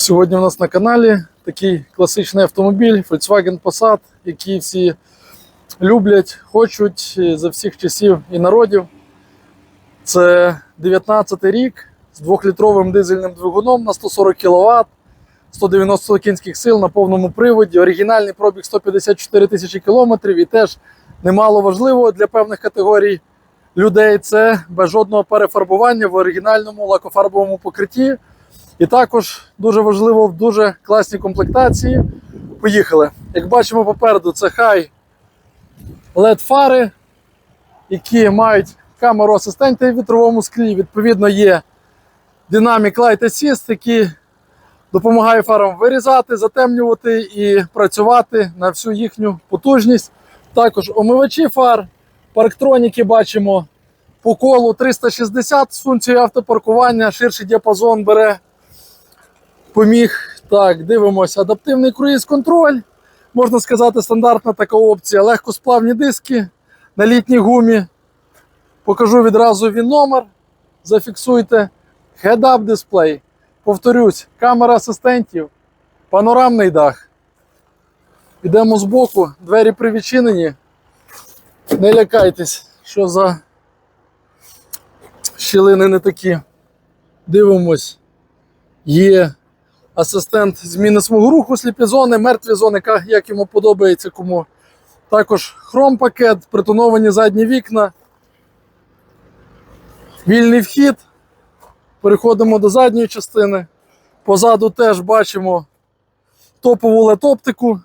Сьогодні у нас на каналі такий класичний автомобіль Volkswagen Passat, який всі люблять, хочуть е, за всіх часів і народів. Це 19 рік з 2-літровим дизельним двигуном на 140 кВт, 190 кінських сил на повному приводі, оригінальний пробіг 154 тисячі кілометрів і теж немало важливо для певних категорій людей це без жодного перефарбування в оригінальному лакофарбовому покритті. І також дуже важливо в дуже класній комплектації. Поїхали. Як бачимо попереду, це хай LED фари, які мають камеру асистента в вітровому склі. Відповідно, є Dynamic Light Assist, який допомагає фарам вирізати, затемнювати і працювати на всю їхню потужність. Також омивачі фар, парктроніки бачимо по колу 360 з функцією автопаркування, ширший діапазон бере поміг. Так, дивимося. Адаптивний круїз-контроль. Можна сказати, стандартна така опція. Легкосплавні диски на літній гумі. Покажу відразу він номер. Зафіксуйте. Head-up дисплей. Повторюсь, камера асистентів, панорамний дах. Йдемо з боку, двері привідчинені. Не лякайтесь, що за щілини не такі. Дивимось. Є асистент зміни смугу руху, сліпі зони, мертві зони, як йому подобається кому. Також хром-пакет, притоновані задні вікна. Вільний вхід. Переходимо до задньої частини. Позаду теж бачимо топову LED-оптику.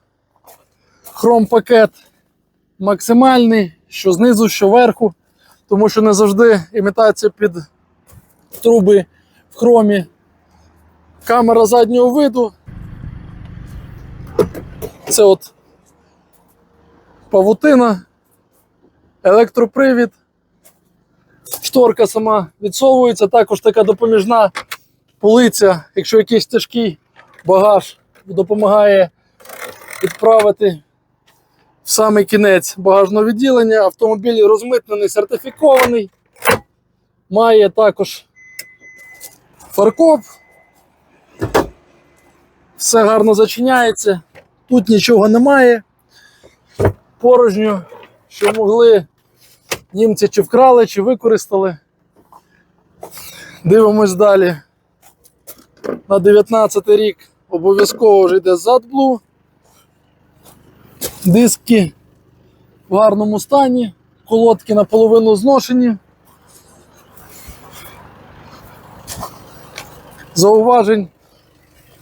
Хром-пакет максимальний, що знизу, що вверху, тому що не завжди імітація під труби в хромі. Камера заднього виду. Це от павутина, електропривід. Шторка сама відсовується, також така допоміжна полиця, якщо якийсь тяжкий багаж допомагає відправити в самий кінець багажного відділення. Автомобіль розмитнений, сертифікований. Має також фаркоп. Все гарно зачиняється. Тут нічого немає. Порожньо, що могли німці чи вкрали, чи використали. Дивимось далі. На 19 рік обов'язково вже йде ZadBlue. Диски в гарному стані, колодки наполовину зношені. Зауважень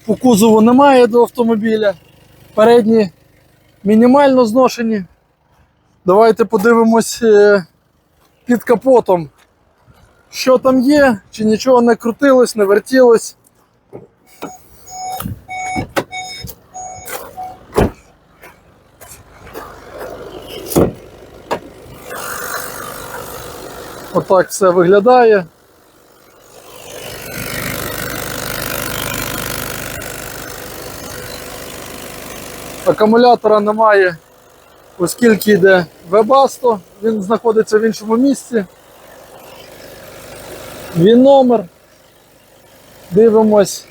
по кузову немає до автомобіля. Передні мінімально зношені. Давайте подивимось е, під капотом, що там є, чи нічого не крутилось, не вертілось. Отак все виглядає. Акумулятора немає, оскільки йде Webasto, він знаходиться в іншому місці. Він номер. Дивимось.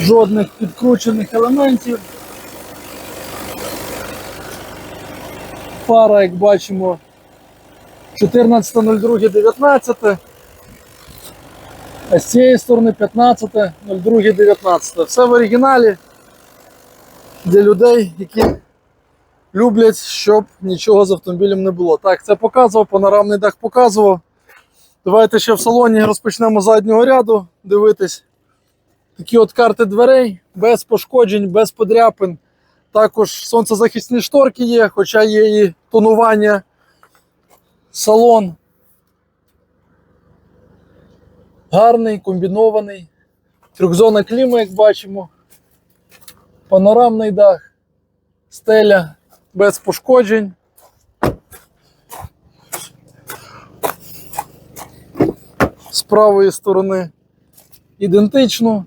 Жодних підкручених елементів. Фара, як бачимо, 14.02.19. А з цієї сторони 15.02.19. Все в оригіналі для людей, які люблять, щоб нічого з автомобілем не було. Так, це показував, панорамний дах показував. Давайте ще в салоні розпочнемо заднього ряду дивитись. Такі от карти дверей, без пошкоджень, без подряпин. Також сонцезахисні шторки є, хоча є і тонування. Салон гарний, комбінований. Трьохзона кліма, як бачимо. Панорамний дах, стеля без пошкоджень. З правої сторони ідентично.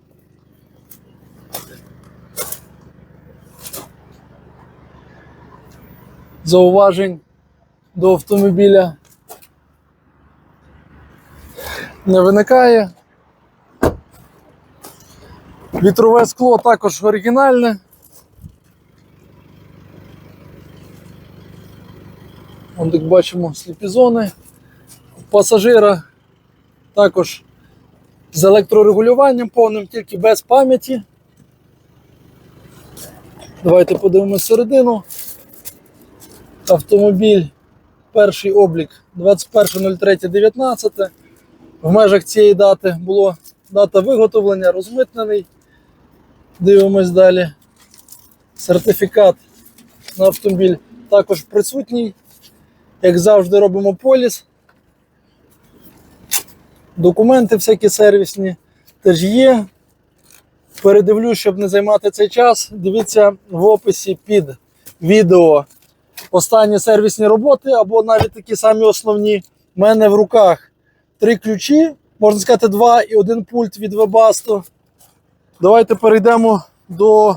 Зауважень до автомобіля не виникає. Вітрове скло також оригінальне. Вон, як бачимо, сліпі зони. Пасажира також з електрорегулюванням повним, тільки без пам'яті. Давайте подивимось середину. Автомобіль, перший облік 21.03.19. В межах цієї дати було дата виготовлення, розмитнений. Дивимось далі. Сертифікат на автомобіль також присутній. Як завжди, робимо поліс. Документи всякі сервісні теж є. Передивлю, щоб не займати цей час. Дивіться в описі під відео останні сервісні роботи, або навіть такі самі основні. У мене в руках три ключі, можна сказати, два і один пульт від Webasto. Давайте перейдемо до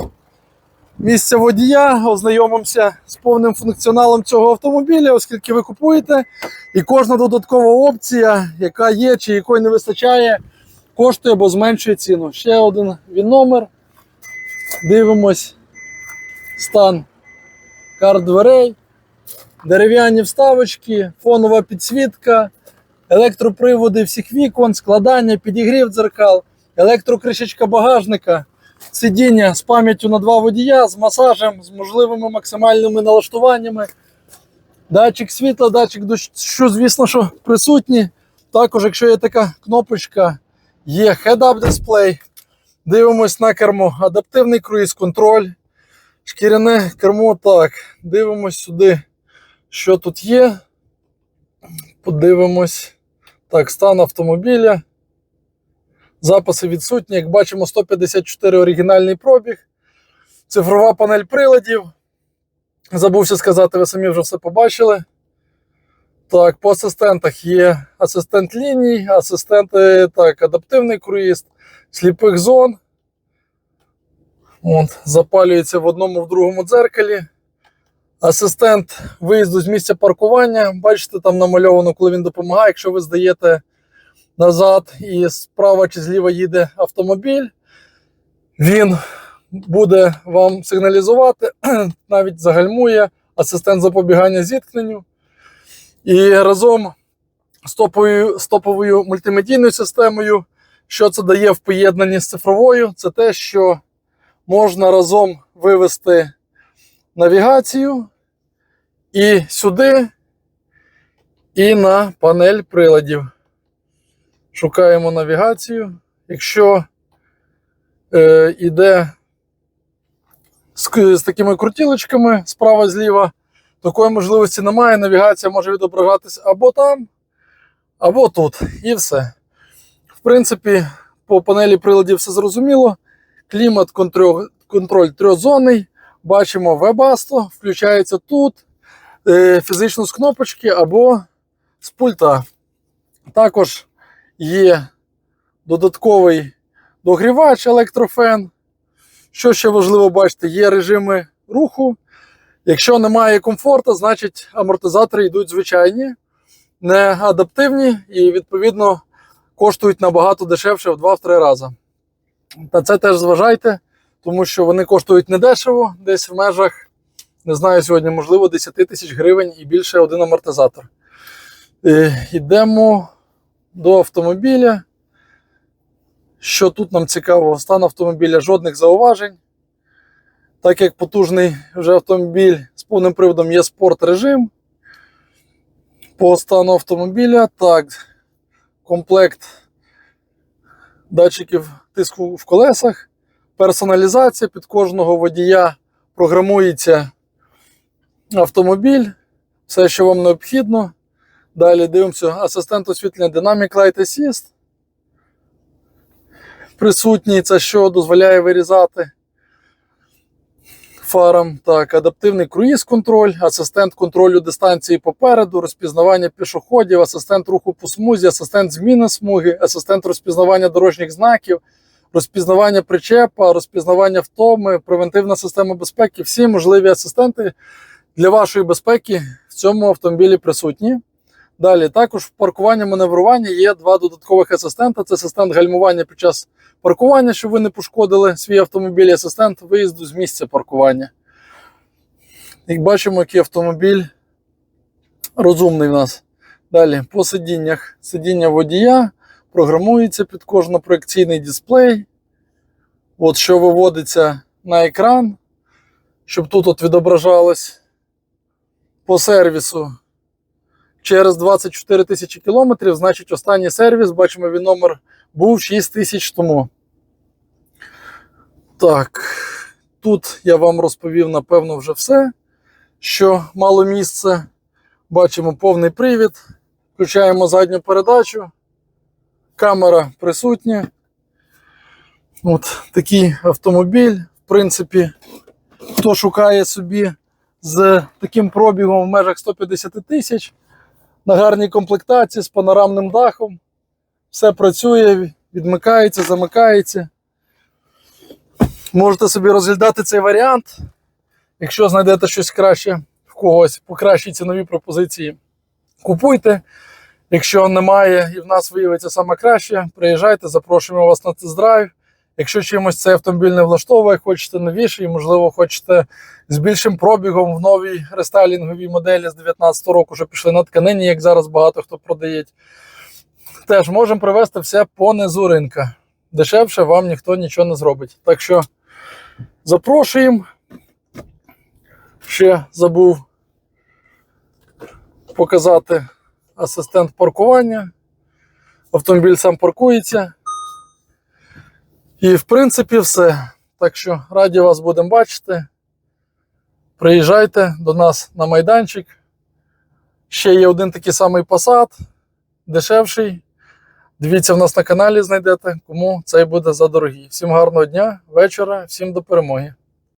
місця водія, ознайомимося з повним функціоналом цього автомобіля, оскільки ви купуєте. І кожна додаткова опція, яка є чи якої не вистачає, коштує або зменшує ціну. Ще один він номер. Дивимось стан карт дверей, дерев'яні вставочки, фонова підсвітка, електроприводи всіх вікон, складання, підігрів дзеркал, електрокришечка багажника, сидіння з пам'яттю на два водія, з масажем, з можливими максимальними налаштуваннями. Датчик світла, датчик дощу, звісно, що присутні. Також, якщо є така кнопочка, є head-up дисплей. Дивимось на кермо. Адаптивний круїз-контроль. Шкіряне кермо. Так, дивимось сюди, що тут є. Подивимось. Так, стан автомобіля. Записи відсутні. Як бачимо, 154 оригінальний пробіг. Цифрова панель приладів. Забувся сказати, ви самі вже все побачили. Так, по асистентах є асистент ліній, асистенти, так, адаптивний круїз, сліпих зон. От, запалюється в одному в другому дзеркалі. Асистент виїзду з місця паркування. Бачите, там намальовано, коли він допомагає. Якщо ви здаєте назад і справа чи зліва їде автомобіль, він буде вам сигналізувати, навіть загальмує асистент запобігання зіткненню. І разом з топовою, з топовою мультимедійною системою, що це дає в поєднанні з цифровою, це те, що можна разом вивести навігацію і сюди, і на панель приладів. Шукаємо навігацію. Якщо е, іде з, з такими крутілочками справа зліва, такої можливості немає. Навігація може відображатися або там, або тут. І все. В принципі, по панелі приладів все зрозуміло. Клімат контроль, контроль трьохзонний. Бачимо Webasto, включається тут. Е, фізично з кнопочки або з пульта. Також є додатковий догрівач електрофен. Що ще важливо бачити, є режими руху. Якщо немає комфорту, значить амортизатори йдуть звичайні, не адаптивні і, відповідно, коштують набагато дешевше в 2-3 рази. Та це теж зважайте, тому що вони коштують недешево, десь в межах, не знаю, сьогодні, можливо, 10 тисяч гривень і більше один амортизатор. Е, Йдемо до автомобіля. Що тут нам цікаво, стан автомобіля жодних зауважень. Так як потужний вже автомобіль з повним приводом є спорт режим. По стану автомобіля, так, комплект датчиків тиску в колесах, персоналізація під кожного водія програмується автомобіль, все, що вам необхідно. Далі дивимося асистент освітлення Dynamic Light Assist. Присутній, це що дозволяє вирізати фарам. Так, адаптивний круїз-контроль, асистент контролю дистанції попереду, розпізнавання пішоходів, асистент руху по смузі, асистент зміни смуги, асистент розпізнавання дорожніх знаків, розпізнавання причепа, розпізнавання втоми, превентивна система безпеки. Всі можливі асистенти для вашої безпеки в цьому автомобілі присутні. Далі, також в паркуванні маневрування є два додаткових асистента. Це асистент гальмування під час паркування, щоб ви не пошкодили свій автомобіль, і асистент виїзду з місця паркування. Як бачимо, який автомобіль розумний в нас. Далі, по сидіннях. Сидіння водія програмується під кожнопроекційний дисплей. От що виводиться на екран, щоб тут от відображалось по сервісу. Через 24 тисячі кілометрів, значить, останній сервіс, бачимо, він номер був 6 тисяч тому. Так, тут я вам розповів, напевно, вже все, що мало місце. Бачимо повний привід. Включаємо задню передачу. Камера присутня. От такий автомобіль. В принципі, хто шукає собі з таким пробігом в межах 150 тисяч на гарній комплектації з панорамним дахом. Все працює, відмикається, замикається. Можете собі розглядати цей варіант. Якщо знайдете щось краще в когось по кращій ціновій пропозиції, купуйте. Якщо немає і в нас виявиться саме краще, приїжджайте, запрошуємо вас на тест-драйв. Якщо чимось цей автомобіль не влаштовує, хочете новіший, можливо, хочете з більшим пробігом в новій рестайлінговій моделі з 2019 року, що пішли на тканині, як зараз багато хто продає. Теж можемо привезти все по низу ринка. Дешевше вам ніхто нічого не зробить. Так що запрошуємо. Ще забув показати асистент паркування. Автомобіль сам паркується. І, в принципі, все. Так що раді вас будемо бачити. Приїжджайте до нас на майданчик. Ще є один такий самий посад, дешевший. Дивіться, в нас на каналі знайдете, кому цей буде за дорогі. Всім гарного дня, вечора, всім до перемоги.